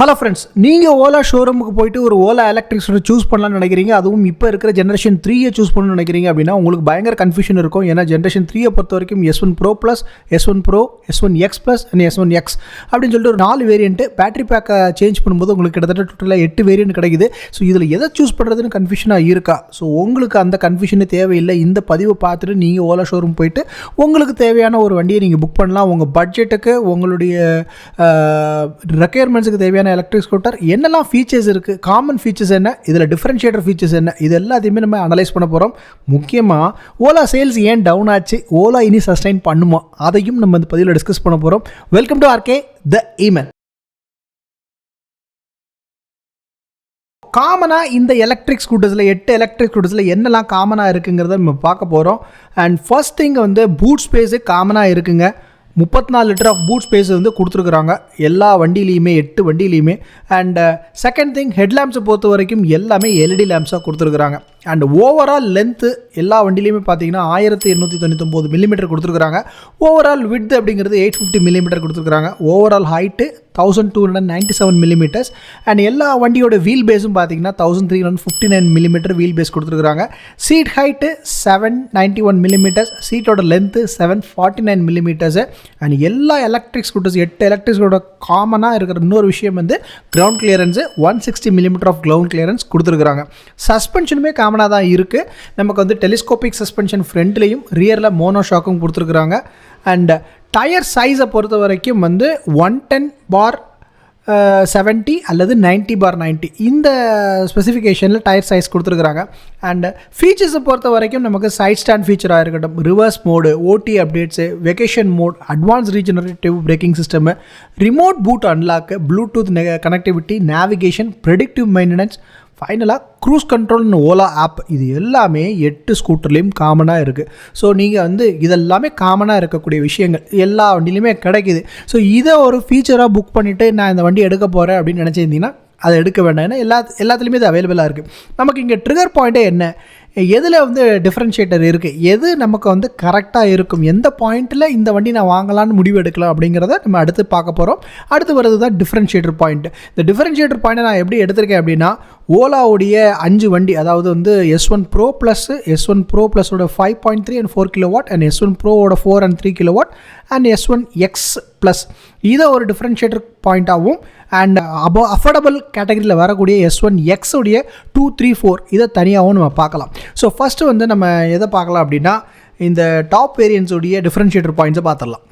Hello friends நீங்கள் ஓலா ஷோரூமுக்கு போயிட்டு ஒரு ஓலா எலக்ட்ரிக்ஸோட சூஸ் பண்ணலாம்னு நினைக்கிறீங்க. அதுவும் இப்போ இருக்கிற ஜென்ரேஷன் த்ரீயை சூஸ் பண்ணணும்னு நினைக்கிறீங்க அப்படின்னா உங்களுக்கு பயங்கர கன்ஃபியூஷன் இருக்கும். ஏன்னா ஜென்ரேஷன் த்ரீயை பொறுத்த வரைக்கும் S one pro plus S one pro S one X plus and S one X அப்படின்னு சொல்லிட்டு ஒரு நாலு வேரியன்ட்டு பேட்டரி பேக்கை சேஞ்ச் பண்ணும்போது உங்களுக்கு கிட்டத்தட்ட டோட்டலாக எட்டு வேரியன்ட் கிடைக்குது. ஸோ இதில் எதை சூஸ் பண்ணுறதுன்னு கன்ஃபியூஷனாக இருக்கா? ஸோ உங்களுக்கு அந்த கன்ஃபியூஷனே தேவையில்லை. இந்த பதிவை பார்த்துட்டு நீங்கள் ஓலா ஷோரூம் போயிட்டு உங்களுக்கு தேவையான ஒரு வண்டியை நீங்கள் புக் பண்ணலாம். உங்கள் பட்ஜெட்டுக்கு உங்களுடைய ரெக்குயர்மெண்ட்ஸுக்கு தேவையான எலக்ட்ரிக் ஸ்கூட்டர் என்னெல்லாம் ஃபீச்சர்ஸ் இருக்குது காமன் ஃபீச்சர்ஸ் என்ன? இதில் டிஃப்ரென்ஷியேட்டர் ஃபீச்சர்ஸ் என்ன? இது எல்லாத்தையுமே நம்ம அனலைஸ் பண்ண போகிறோம் முக்கியமாக ஓலா சேல்ஸ் ஏன் டவுன் ஆச்சு? ஓலா இனி சஸ்டைன் பண்ணுமா? அதையும் நம்ம இந்த பதிவில் டிஸ்கஸ் பண்ண போகிறோம் welcome to R K the Yemen காமனாக இந்த எலக்ட்ரிக் ஸ்கூட்டர்ஸில் எட்டு எலக்ட்ரிக் ஸ்கூட்டர்ஸில் என்னெல்லாம் காமனாக இருக்குங்கிறத நம்ம பார்க்க போகிறோம் அண்ட் ஃபர்ஸ்ட் திங் வந்து பூட் ஸ்பேஸு காமனாக இருக்குங்க. முப்பத்தி நாலு லிட்டர் ஆஃப் பூட் ஸ்பேஸ் வந்து கொடுத்துருக்குறாங்க. எல்லா வண்டியிலையுமே எட்டு வண்டியிலையுமே. Uh, அண்ட் செகண்ட் திங் ஹெட்லாம்ப்ஸை பொறுத்த வரைக்கும் எல்லாமே எல்இடி லேம்ப்ஸாக கொடுத்துருக்குறாங்க. அண்ட் ஓவரால் லென்த்து எல்லா வண்டிலையுமே பார்த்தீங்கன்னா ஆயிரத்தி எண்ணூற்றி தொண்ணூத்தொம்பது மில்லிமீட்டர் கொடுத்துருக்குறாங்க. ஓவரால் விட்த் அப்படிங்கிறது எயிட் ஃபிஃப்டி மில்லிமீட்டர் கொடுத்துருக்காங்க overall height thousand two hundred ninety seven millimetres and எல்லா வண்டியோட வீல் பேஸும் பார்த்தீங்கன்னா thousand three hundred fifty nine millimetre wheel base கொடுத்துருக்காங்க seat height seven ninety one millimetres சீட்டோட length seven forty nine millimetres and எல்லா electric scooters எட்டு electric scooter காமனாக இருக்கிற இன்னொரு விஷயம் வந்து ground clearance one sixty millimetre of ground clearance கொடுத்துருக்காங்க சஸ்பென்ஷனுமே காமனாக தான் இருக்குது நமக்கு வந்து டெலிஸ்கோபிக் சஸ்பென்ஷன் ஃப்ரண்ட்லேயும் ரியரில் மோனோ ஷாக்கும் கொடுத்துருக்குறாங்க. அண்ட் டயர் சைஸை பொறுத்த வரைக்கும் வந்து ஒன் டென் பார் செவன்ட்டி அல்லது நைன்ட்டி பார் நைன்ட்டி இந்த ஸ்பெசிஃபிகேஷனில் டயர் சைஸ் கொடுத்துருக்குறாங்க. அண்ட் ஃபீச்சர்ஸை பொறுத்த வரைக்கும் நமக்கு சைட் ஸ்டாண்ட் ஃபீச்சராக இருக்கட்டும். Reverse mode OTA updates vacation mode advance regenerative braking system remote boot unlock Bluetooth connectivity navigation predictive maintenance ஃபைனலாக க்ரூஸ் கண்ட்ரோல்னு ஓலா ஆப் இது எல்லாமே எட்டு ஸ்கூட்டர்லேயும் காமனாக இருக்குது ஸோ நீங்கள் வந்து இதெல்லாமே காமனாக இருக்கக்கூடிய விஷயங்கள் எல்லா வண்டிலையுமே கிடைக்குது. ஸோ இதை ஒரு ஃபீச்சராக புக் பண்ணிவிட்டு நான் இந்த வண்டி எடுக்க போகிறேன் அப்படின்னு நினச்சிருந்தீங்கன்னா அதை எடுக்க வேண்டாம். ஏன்னா எல்லா எல்லாத்துலேயுமே இது அவைலபிளாக இருக்குது நமக்கு இங்கே ட்ரிகர் பாயிண்ட்டே என்ன? எதில் வந்து டிஃப்ரென்ஷியேட்டர் இருக்குது எது நமக்கு வந்து கரெக்டாக இருக்கும்? எந்த பாயிண்ட்டில் இந்த வண்டி நான் வாங்கலான்னு முடிவு எடுக்கலாம் அப்படிங்கிறத நம்ம அடுத்து பார்க்க போகிறோம் அடுத்து வர்றது தான் டிஃப்ரென்ஷியேட்டர் பாயிண்ட் இந்த டிஃப்ரென்ஷியேட்டர் பாயிண்ட்டை நான் எப்படி எடுத்திருக்கேன் அப்படின்னா ஓலாவுடைய அஞ்சு வண்டி அதாவது வந்து S one pro plus S one pro ப்ளஸோட five point three and four kilo watt and S one ப்ரோவோட four and three kilo watt and S one X plus இதை ஒரு டிஃப்ரென்ஷியேட்டர் பாயிண்ட்டாகவும் அண்ட் அபோ அஃபோர்டபுள் கேட்டகரியில் வரக்கூடிய எஸ் ஒன் எக்ஸ் உடைய two three four இதை தனியாகவும் நம்ம பார்க்கலாம். ஸோ ஃபஸ்ட்டு வந்து நம்ம எதை பார்க்கலாம் அப்படின்னா இந்த டாப் வேரியன்ஸுடைய டிஃப்ரென்ஷியேட்டர் பாயிண்ட்ஸை பார்த்துடலாம்.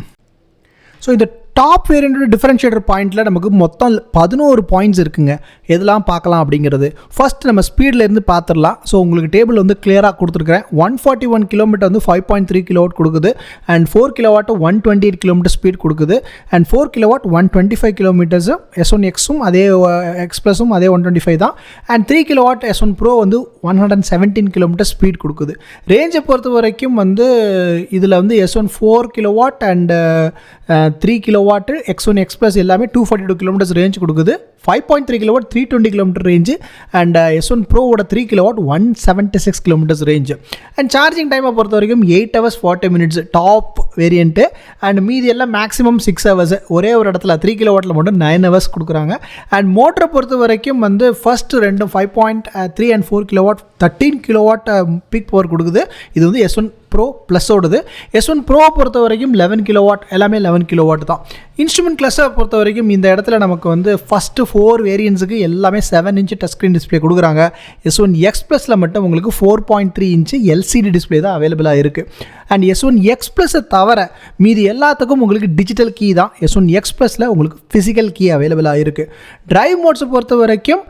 ஸோ இந்த டாப் வேரியண்டோட டிஃப்ரென்ஷியேட்டர் பாயிண்ட்டில் நமக்கு மொத்தம் பதினோரு பாயிண்ட்ஸ் இருக்குங்க. எதெல்லாம் பார்க்கலாம் அப்படிங்கிறது. ஃபர்ஸ்ட் நம்ம ஸ்பீடில் இருந்து பார்த்துடலாம். ஸோ உங்களுக்கு டேபிள் வந்து கிளியராக கொடுத்துருக்கேன் ஒன் ஃபார்ட்டி ஒன் கிலோமீட்டர் வந்து ஃபைவ் பாயிண்ட் த்ரீ கிலோவாட் கொடுக்குது. And four kilowatt one twenty eight kilometre speed கொடுக்குது and four kilowatt one twenty five கிலோமீட்டர்ஸும் S one எக்ஸும் அதே uh, எக்ஸ் ப்ளஸும் அதே ஒன் டுவெண்ட்டி ஃபைவ் தான். And three kilowatt S one pro வந்து one hundred seventeen kilometre speed கொடுக்குது. ரேஞ்சை பொறுத்த வரைக்கும் வந்து இதில் வந்து S one four kilowatt and three watt X one X plus எல்லாமே two forty two kilometres range கொடுக்குது five point three kilowatt three twenty kilometre range and S one ப்ரோவோட three kilowatt one seventy six kilometres range and charging டைமை பொறுத்த வரைக்கும் eight hours forty minutes top variant and மீதி எல்லாம் maximum six hours ஒரே ஒரு இடத்துல three கிலோவாட்டில் மட்டும் nine hours கொடுக்குறாங்க. அண்ட் மோட்டரை பொறுத்த வரைக்கும் வந்து ஃபர்ஸ்ட் ரெண்டும் five point three and four kilowatt thirteen kilowatt peak power கொடுக்குது. இது வந்து எஸ் ஒன் ப்ரோ ப்ளஸோடது எஸ் ஒன் ப்ரோவை பொறுத்த வரைக்கும் லெவன் கிலோ வாட் எல்லாமே லெவன் கிலோ வாட் தான். இன்ஸ்ட்ருமெண்ட் கிளஸை பொறுத்த வரைக்கும் இந்த இடத்துல நமக்கு வந்து ஃபஸ்ட்டு ஃபோர் வேரியன்ஸுக்கு எல்லாமே seven inch touch screen display கொடுக்குறாங்க. எஸ் ஒன் எக்ஸ் ப்ளஸில் மட்டும் உங்களுக்கு four point three inch LCD display தான் அவைலபிளாக இருக்குது அண்ட் எஸ் ஒன் எக்ஸ் ப்ளஸை தவிர மீதி எல்லாத்துக்கும் உங்களுக்கு டிஜிட்டல் கீ தான். எஸ் ஒன் எக்ஸ் ப்ளஸில் உங்களுக்கு ஃபிசிக்கல் கீ அவைலபிளாக இருக்குது ட்ரைவ் மோட்ஸை பொறுத்த வரைக்கும்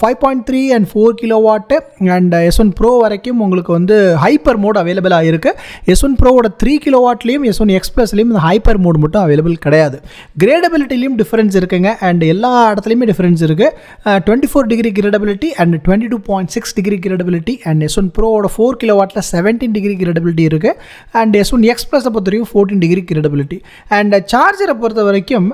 five point three and four kilo watt and S one pro வரைக்கும் உங்களுக்கு வந்து ஹைப்பர் மோட் அவைலபிளாக இருக்குது எஸ் ஒன் ப்ரோவோட த்ரீ கிலோ வாட்லேயும் எஸ் ஒன் எக்ஸ் ப்ளஸ்லேயும் இந்த ஹைப்பர் மோட் மட்டும் அவைலபிள் கிடையாது. கிரேடபிலிட்டிலையும் டிஃப்ரென்ஸ் இருக்குங்க. அண்ட் எல்லா இடத்துலையுமே டிஃப்ரென்ஸ் இருக்குது twenty four degree gradability and twenty two point six degree gradability and S one ப்ரோவோட four kilo வாட்டில் செவன்டீன் டிகிரி கிரேடபிலிட்டி இருக்குது அண்ட் எஸ் ஒன் எக்ஸ் ப்ளஸை பொறுத்த வரைக்கும் ஃபோர்டீன் டிகிரி கிரெடபிலிட்டி அண்ட் சார்ஜரை பொறுத்த வரைக்கும்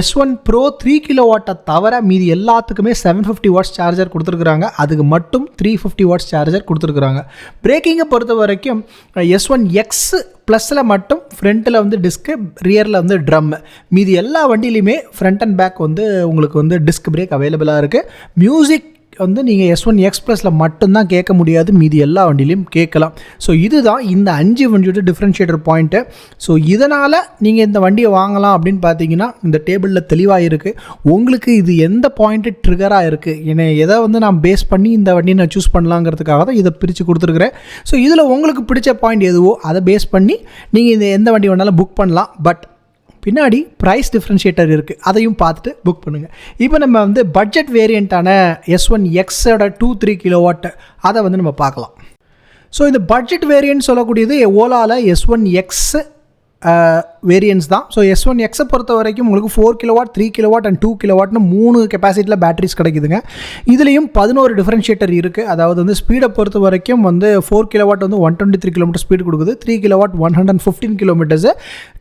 S one pro three kilo வாட்டை தவிர மீதி எல்லாத்துக்குமே செவன் ஃபிஃப்டி வாட்ஸ் சார்ஜர் கொடுத்துருக்குறாங்க. அதுக்கு மட்டும் த்ரீ ஃபிஃப்டி வாட்ஸ் சார்ஜர் கொடுத்துருக்குறாங்க. பிரேக்கிங்கை பொறுத்த வரைக்கும் எஸ் uh, ஒன் எக்ஸ் ப்ளஸில் மட்டும் ஃப்ரண்ட்டில் வந்து டிஸ்க்கு ரியரில் வந்து ட்ரம் மீதி எல்லா வண்டியிலையுமே ஃப்ரண்ட் அண்ட் பேக் வந்து உங்களுக்கு வந்து டிஸ்க் பிரேக் அவைலபிளாக இருக்குது மியூசிக் வந்து நீங்கள் எஸ் ஒன் எக்ஸ் ப்ளஸில் மட்டும்தான் கேட்க முடியாது. மீதி எல்லா வண்டியிலையும் கேட்கலாம். ஸோ இதுதான் இந்த அஞ்சு வண்டியோட டிஃப்ரென்ஷியேட்டர் பாயிண்ட்டு ஸோ இதனால் நீங்கள் இந்த வண்டியை வாங்கலாம் அப்படின்னு பார்த்தீங்கன்னா இந்த டேபிளில் தெளிவாக இருக்குது உங்களுக்கு இது எந்த பாயிண்ட்டு ட்ரிகராக இருக்குது என்னை எதை வந்து நான் பேஸ் பண்ணி இந்த வண்டியை நான் சூஸ் பண்ணலாங்கிறதுக்காக தான் இதை பிரித்து கொடுத்துருக்குறேன். ஸோ இதில் உங்களுக்கு பிடிச்ச பாயிண்ட் எதுவோ அதை பேஸ் பண்ணி நீங்கள் இந்த எந்த வண்டி வேணாலும் புக் பண்ணலாம். பட் பின்னாடி ப்ரைஸ் டிஃப்ரென்ஷியேட்டர் இருக்குது அதையும் பார்த்துட்டு புக் பண்ணுங்கள் இப்போ நம்ம வந்து பட்ஜெட் வேரியண்ட்டான எஸ் ஒன் எக்ஸோட டூ த்ரீ கிலோவாட் அதை வந்து நம்ம பார்க்கலாம். ஸோ இந்த பட்ஜெட் வேரியன்ட் சொல்லக்கூடியது ஓலாவில் எஸ் ஒன் எக்ஸ் வேரியன்ஸ் தான். ஸோ எஸ் ஒன் எக்ஸை பொறுத்த வரைக்கும் உங்களுக்கு four kilowatt three kilowatt and two கிலோவாட்னு மூணு கெப்பாசிட்டியில் பேட்டரிஸ் கிடைக்குதுங்க. இதுலேயும் பதினோரு டிஃப்ரென்ஷியேட்டர் இருக்குது அதாவது வந்து ஸ்பீடை பொறுத்த வரைக்கும் வந்து ஃபோர் கிலோவாட் வந்து one twenty three kilometre speed கொடுக்குது. Three kilowatt one hundred fifteen kilometres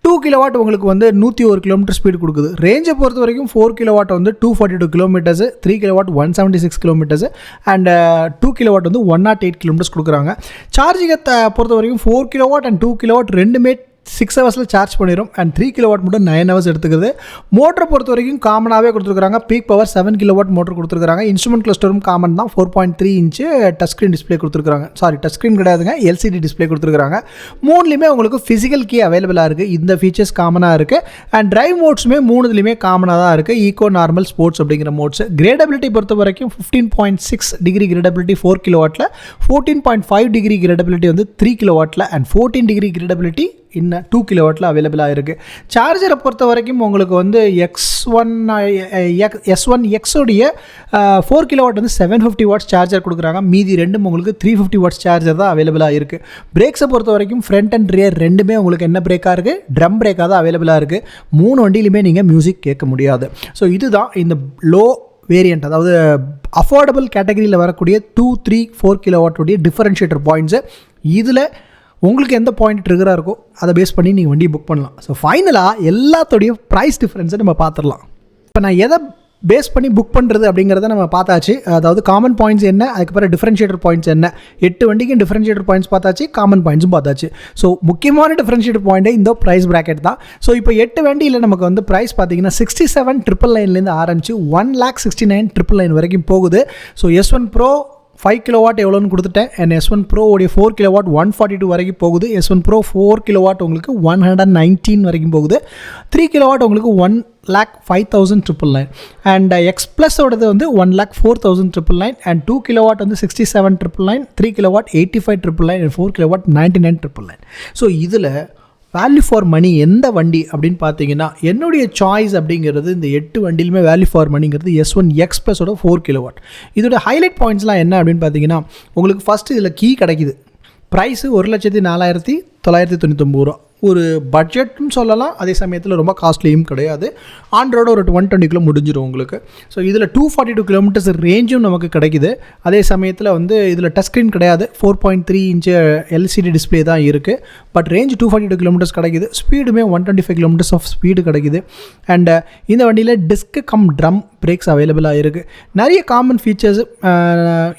two kilowatt உங்களுக்கு வந்து நூற்றி ஒரு கிலோமீட்டர் ஸ்பீடு கொடுக்குது. ரேஞ்சை பொறுத்த வரைக்கும் ஃபோர் கிலோவாட் வந்து two forty two kilometres three kilowatt one seventy six kilometres and two kilowatt வந்து ஒன் நாட் எயிட் கிலோமீட்டர்ஸ் கொடுக்குறாங்க. சார்ஜிங்கை பொறுத்த வரைக்கும் four kilowatt and two kilowatt ரெண்டுமே சிக்ஸ் ஹவர்ஸில் சார்ஜ் பண்ணிடும் அண்ட் த்ரீ கிலோ வாட் மட்டும் நைன் ஹவர்ஸ் எடுத்துக்குது. மோட்டரை பொறுத்த வரைக்கும் காமனாகவே கொடுத்துருக்காங்க peak power seven kilo watt motor கொடுத்துருக்காங்க இன்ஸ்ட்ருமெண்ட் கிளஸ்டரும் காமன் தான். Four point three inch touch screen display கொடுத்துருக்காங்க சாரி டச் ஸ்க்ரீன் கிடையாதுங்க எல்சிடி டிஸ்பிளே கொடுத்துருக்காங்க மூணுலேயுமே உங்களுக்கு ஃபிசிக்கல் கீ அவைலபிளாக இருக்குது இந்த ஃபீச்சர்ஸ் காமனாக இருக்குது அண்ட் ட்ரைவ் மோட்ஸுமே மூணுதுலேயுமே காமனாக தான் இருக்குது ஈகோ நார்மல் ஸ்போர்ட்ஸ் அப்படிங்கிற மோட்ஸ் கிரேடபிலிட்டி பொறுத்த வரைக்கும் fifteen point six degree gradability four kilo வாட்டில் fourteen point five degree gradability வந்து த்ரீ கிலோ வாட்டில் அண்ட் ஃபோர்டீன் டிகிரி கிரேடபிலிட்டி என்ன? டூ கிலோவாட்டில் அவைலபிளாக இருக்குது சார்ஜரை பொறுத்த வரைக்கும் உங்களுக்கு வந்து எக்ஸ் ஒன் எஸ் ஒன் எக்ஸோடைய ஃபோர் கிலோ வாட் வந்து செவன் ஃபிஃப்டி வாட்ஸ் சார்ஜர் கொடுக்குறாங்க. மீதி ரெண்டும் உங்களுக்கு த்ரீ ஃபிஃப்டி வாட்ஸ் சார்ஜர் தான் அவைலபிளாக இருக்குது பிரேக்ஸை பொறுத்த வரைக்கும் ஃப்ரண்ட் அண்ட் ரியர் ரெண்டுமே உங்களுக்கு என்ன பிரேக்காக இருக்குது ட்ரம் பிரேக்காக தான் அவைலபிளாக இருக்குது மூணு வண்டியிலுமே நீங்கள் மியூசிக் கேட்க முடியாது. ஸோ இதுதான் இந்த லோ வேரியண்ட் அதாவது அஃபோர்டபுள் கேட்டகரியில் வரக்கூடிய டூ த்ரீ ஃபோர் கிலோ வாட்டுடைய டிஃபரன்ஷியேட்டர் பாயிண்ட்ஸு இதில் உங்களுக்கு எந்த பாயிண்ட் ட்ரிகராக இருக்கோ அதை பேஸ் பண்ணி நீங்கள் வண்டியை புக் பண்ணலாம். ஸோ ஃபைனலாக எல்லாத்தோடைய ப்ரைஸ் டிஃப்ரென்ஸை நம்ம பார்த்துடலாம். இப்போ நான் எதை பேஸ் பண்ணி புக் பண்ணுறது அப்படிங்கிறத நம்ம பார்த்தாச்சு. அதாவது காமன் பாயிண்ட்ஸ் என்ன அதுக்கப்புறம் டிஃப்ரென்ஷியேட்டர் பாயிண்ட்ஸ் என்ன. எட்டு வண்டிக்கும் டிஃப்ரென்ஷியேட்டர் பாயிண்ட்ஸ் பார்த்தாச்சு காமன் பாயிண்ட்ஸும் பார்த்தாச்சு. ஸோ முக்கியமான டிஃப்ரென்ஷியேட்டர் பாயிண்ட்டே இந்த ப்ரைஸ் ப்ராக்கெட் தான். ஸோ இப்போ எட்டு வண்டியில் நமக்கு வந்து ப்ரைஸ் பார்த்தீங்கன்னா சிக்ஸ்டி செவன் ட்ரிபிள் லைன்லேருந்து ஆரம்பிச்சு one lakh sixty nine triple nine வரைக்கும் போகுது. So S one pro five kilowatt எவ்வளோன்னு கொடுத்துட்டேன். அண்ட் எஸ் ஒன் ப்ரோ உடைய four kilowatt one forty two வரைக்கும் போகுது. S one pro four kilo watt உங்களுக்கு ஒன் ஹண்ட்ரட் நைன்டீன் வரைக்கும் போகுது. த்ரீ கிலோ வாட் உங்களுக்கு one lakh five thousand triple nine and X ப்ளஸோடது வந்து one lakh four thousand triple nine and two kilo watt வந்து sixty seven triple nine three kilo watt eighty five triple nine and four kilowatt ninety nine triple nine so இதில் value for money எந்த வண்டி அப்படின்னு பார்த்தீங்கன்னா என்னுடைய choice அப்படிங்கிறது இந்த எட்டு வண்டியிலுமே வேல்யூ ஃபார் மணிங்கிறது எஸ் ஒன் எக்ஸ் ப்ளஸோட ஃபோர் கிலோவாட் இதோட ஹைலைட் பாயிண்ட்ஸ்லாம் என்ன அப்படின்னு பார்த்தீங்கன்னா உங்களுக்கு ஃபஸ்ட்டு இதில் கீ கிடைக்குது. ப்ரைஸு ஒரு லட்சத்தி நாலாயிரத்தி தொள்ளாயிரத்தி தொண்ணூத்தொம்பது ரூபா. ஒரு பட்ஜெட்னு சொல்லலாம் அதே சமயத்தில் ரொம்ப காஸ்ட்லியும் கிடையாது. ஆண்ட்ராய்டு ஒரு ஒன் டுவெண்ட்டிக்குள்ளே முடிஞ்சிடும் உங்களுக்கு. ஸோ இதில் டூ ஃபார்ட்டி டூ கிலோமீட்டர்ஸ் ரேஞ்சும் நமக்கு கிடைக்குது. அதே சமயத்தில் வந்து இதில் டச் ஸ்க்ரீன் கிடையாது. Four point three inch LCD display தான் இருக்குது but range two forty two kilometres கிடைக்குது. ஸ்பீடுமே one twenty five kilometres of speed கிடைக்குது அண்டு uh, இந்த வண்டியில் டிஸ்க் கம் ட்ரம் பிரேக்ஸ் அவைலபிளாக இருக்குது நிறைய காமன் ஃபீச்சர்ஸ்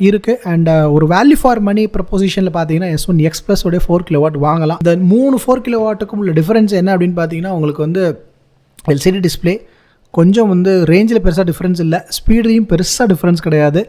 இருக்குது அண்ட் ஒரு வேல்யூ ஃபார் மணி ப்ரப்போசிஷனில் பார்த்தீங்கன்னா எஸ் ஒன் எக்ஸ்பிரஸ் உடைய ஃபோர் கிலோ வாட் சொல்லலாம் இந்த மூணு ஃபோர் கிலோ வாட்டுக்கும் உள்ள டிஃப்ரென்ஸ் என்ன அப்படின்னு பார்த்தீங்கன்னா உங்களுக்கு வந்து எல்சிடி டிஸ்பிளே கொஞ்சம் வந்து ரேஞ்சில் பெருசாக டிஃப்ரென்ஸ் இல்லை. ஸ்பீட்லேயும் பெருசாக டிஃப்ரென்ஸ் கிடையாது.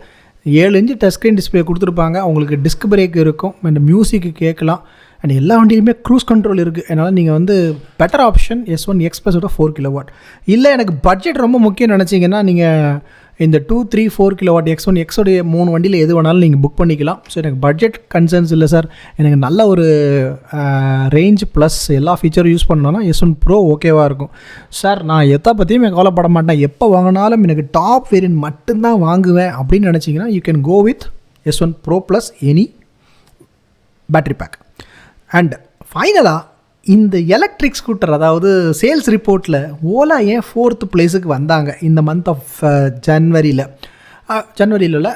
ஏழு இன்ச்சு டச் ஸ்க்ரீன் டிஸ்பிளே கொடுத்துருப்பாங்க. உங்களுக்கு டிஸ்க் பிரேக் இருக்கும். அண்ட் மியூசிக்கு கேட்கலாம். அண்ட் எல்லா வண்டியிலுமே க்ரூஸ் கண்ட்ரோல் இருக்குது அதனால் நீங்கள் வந்து பெட்டர் ஆப்ஷன் எஸ் ஒன் எக்ஸ்பிரஸோட ஃபோர் கிலோ வாட் இல்லை எனக்கு பட்ஜெட் ரொம்ப முக்கியம் நினச்சிங்கன்னா நீங்கள் இந்த two three four kilo watt X one எக்ஸோடைய மூணு வண்டியில் எது வேணாலும் நீங்கள் புக் பண்ணிக்கலாம். ஸோ எனக்கு பட்ஜெட் கன்சர்ன்ஸ் இல்லை சார் எனக்கு நல்ல ஒரு ரேஞ்ச் ப்ளஸ் எல்லா ஃபீச்சரும் யூஸ் பண்ணோன்னா எஸ் ஒன் ப்ரோ ஓகேவாக இருக்கும். சார் நான் எதை பற்றியும் கவலைப்பட மாட்டேன். எப்போ வாங்கினாலும் எனக்கு டாப் வேரியன்ட் மட்டும்தான் வாங்குவேன் அப்படின்னு நினச்சிங்கன்னா you can go with S one pro plus any battery pack and ஃபைனலாக இந்த எலக்ட்ரிக் ஸ்கூட்டர் அதாவது சேல்ஸ் ரிப்போர்ட்டில் ஓலா ஏன் ஃபோர்த்து பிளேஸுக்கு வந்தாங்க இந்த மந்த் ஆஃப் ஜன்வரியில் ஜனவரியில் இல்லை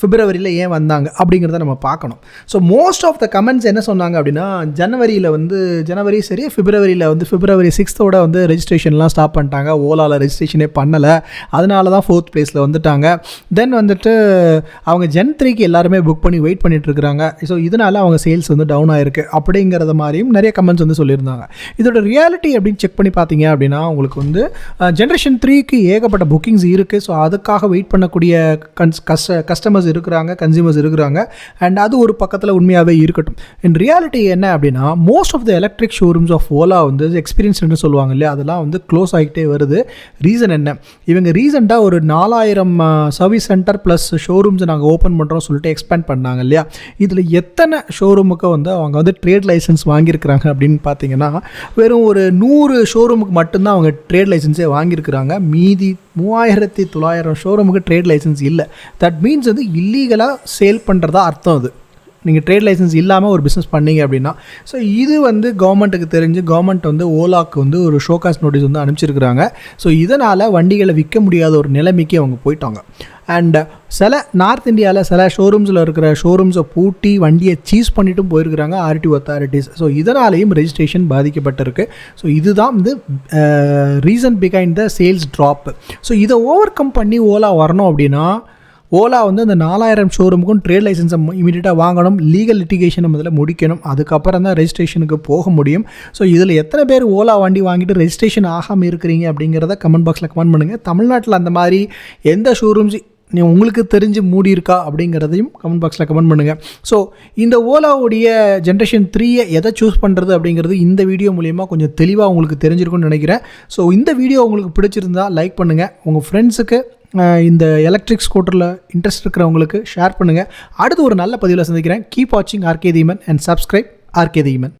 பிப்ரவரியில் ஏன் வந்தாங்க அப்படிங்கிறத நம்ம பார்க்கணும். So most of the comments என்ன சொன்னாங்க அப்படின்னா ஜனவரியில் வந்து ஜனவரி சரி பிப்ரவரியில் வந்து பிப்ரவரி சிக்ஸ்த்தோட வந்து ரெஜிஸ்ட்ரேஷன்லாம் ஸ்டாப் பண்ணிட்டாங்க. ஓலாவில் ரெஜிஸ்ட்ரேஷனே பண்ணலை. அதனால தான் ஃபோர்த் ப்ளேஸில் வந்துட்டாங்க. தென் வந்துட்டு அவங்க ஜென் த்ரீக்கு எல்லாருமே புக் பண்ணி வெயிட் பண்ணிட்டு ஸோ இதனால் அவங்க சேல்ஸ் வந்து டவுன் ஆயிருக்கு. அப்படிங்கிறத மாதிரியும் நிறைய கமெண்ட்ஸ் வந்து சொல்லியிருந்தாங்க. இதோட ரியாலிட்டி அப்படின்னு செக் பண்ணி பார்த்தீங்க அப்படின்னா உங்களுக்கு வந்து ஜென்ரேஷன் த்ரீக்கு ஏகப்பட்ட புக்கிங்ஸ் இருக்குது ஸோ அதுக்காக வெயிட் பண்ணக்கூடிய கன்ஸ் கஸ்ட கஸ்டமர்ஸ் இருக்கிறாங்க கன்சியூமர்ஸ் இருக்கிறாங்க. அண்ட் அது ஒரு பக்கத்தில் உண்மையாகவே இருக்கட்டும். இன் ரியாலிட்டி என்ன அப்படின்னா most of the electric showrooms of Ola வந்து எக்ஸ்பீரியன்ஸ்னு சொல்லுவாங்க இல்லையா? அதெல்லாம் வந்து க்ளோஸ் ஆகிட்டே வருது. ரீசன் என்ன? இவங்க ரீசெண்டாக ஒரு நாலாயிரம் சர்வீஸ் சென்டர் ப்ளஸ் ஷோரூம்ஸ் நாங்கள் ஓப்பன் பண்ணுறோம் சொல்லிட்டு எக்ஸ்பேண்ட் பண்ணாங்க இல்லையா? இதில் எத்தனை ஷோரூமுக்கு வந்து அவங்க வந்து ட்ரேட் லைசன்ஸ் வாங்கியிருக்கிறாங்க அப்படின்னு பார்த்தீங்கன்னா வெறும் ஒரு நூறு ஷோரூமுக்கு மட்டும்தான் அவங்க ட்ரேட் லைசன்ஸே வாங்கியிருக்கிறாங்க. மீதி மூவாயிரத்தி தொள்ளாயிரம் ஷோரூமுக்கு ட்ரேட் லைசன்ஸ் இல்லை. தட் மீன்ஸ் வந்து இல்லீகலாக சேல் பண்ணுறதா அர்த்தம் அது. நீங்கள் ட்ரேட் லைசன்ஸ் இல்லாமல் ஒரு பிஸ்னஸ் பண்ணீங்க அப்படின்னா. ஸோ இது வந்து கவர்மெண்ட்டுக்கு தெரிஞ்சு கவர்மெண்ட் வந்து ஓலாக்கு வந்து ஒரு ஷோகாஸ் நோட்டீஸ் வந்து அனுப்பிச்சிருக்கிறாங்க. ஸோ இதனால் வண்டிகளை விற்க முடியாத ஒரு நிலைமைக்கு அவங்க போயிட்டாங்க. அண்ட் சில நார்த் இந்தியாவில் சில ஷோரூம்ஸில் இருக்கிற ஷோரூம்ஸை பூட்டி வண்டியை சீஸ் பண்ணிட்டும் போயிருக்கிறாங்க ஆர்டி அத்தாரிட்டிஸ் ஸோ இதனாலேயும் ரெஜிஸ்ட்ரேஷன் பாதிக்கப்பட்டிருக்கு. ஸோ இதுதான் வந்து reason behind the sales drop so இதை ஓவர் கம் பண்ணி ஓலா வரணும் அப்படின்னா ஓலா வந்து அந்த நாலாயிரம் ஷோரூமுக்கும் ட்ரேட் லைசன்ஸை இமீடியட்டாக வாங்கணும் லீகல் லிட்டிகேஷன் முதல்ல முடிக்கணும் அதுக்கப்புறம் தான் ரெஜிஸ்ட்ரேஷனுக்கு போக முடியும். ஸோ இதில் எத்தனை பேர் ஓலா வண்டி வாங்கிட்டு ரெஜிஸ்ட்ரேஷன் ஆகாமல் இருக்கிறீங்க அப்படிங்கிறத கமெண்ட் பாக்ஸில் கமெண்ட் பண்ணுங்கள் தமிழ்நாட்டில் அந்த மாதிரி எந்த ஷோரூம்ஸ் நீ உங்களுக்கு தெரிஞ்சு மூடி இருக்கா அப்படிங்கிறதையும் கமெண்ட் பாக்ஸில் கமெண்ட் பண்ணுங்கள் ஸோ இந்த ஓலாவுடைய ஜென்ரேஷன் த்ரீயை எதை சூஸ் பண்ணுறது அப்படிங்கிறது இந்த வீடியோ மூலயமா கொஞ்சம் தெளிவாக உங்களுக்கு தெரிஞ்சிருக்கும்னு நினைக்கிறேன். ஸோ இந்த வீடியோ உங்களுக்கு பிடிச்சிருந்தா லைக் பண்ணுங்கள் உங்கள் ஃப்ரெண்ட்ஸுக்கு இந்த எலக்ட்ரிக் ஸ்கூட்டரில் இன்ட்ரெஸ்ட் இருக்கிறவங்களுக்கு ஷேர் பண்ணுங்கள் அடுத்து ஒரு நல்ல பதிவில் சந்திக்கிறேன். கீப் வாட்சிங் ஆர்கே தீமன் அண்ட் சப்ஸ்கிரைப் ஆர்கே தீமன்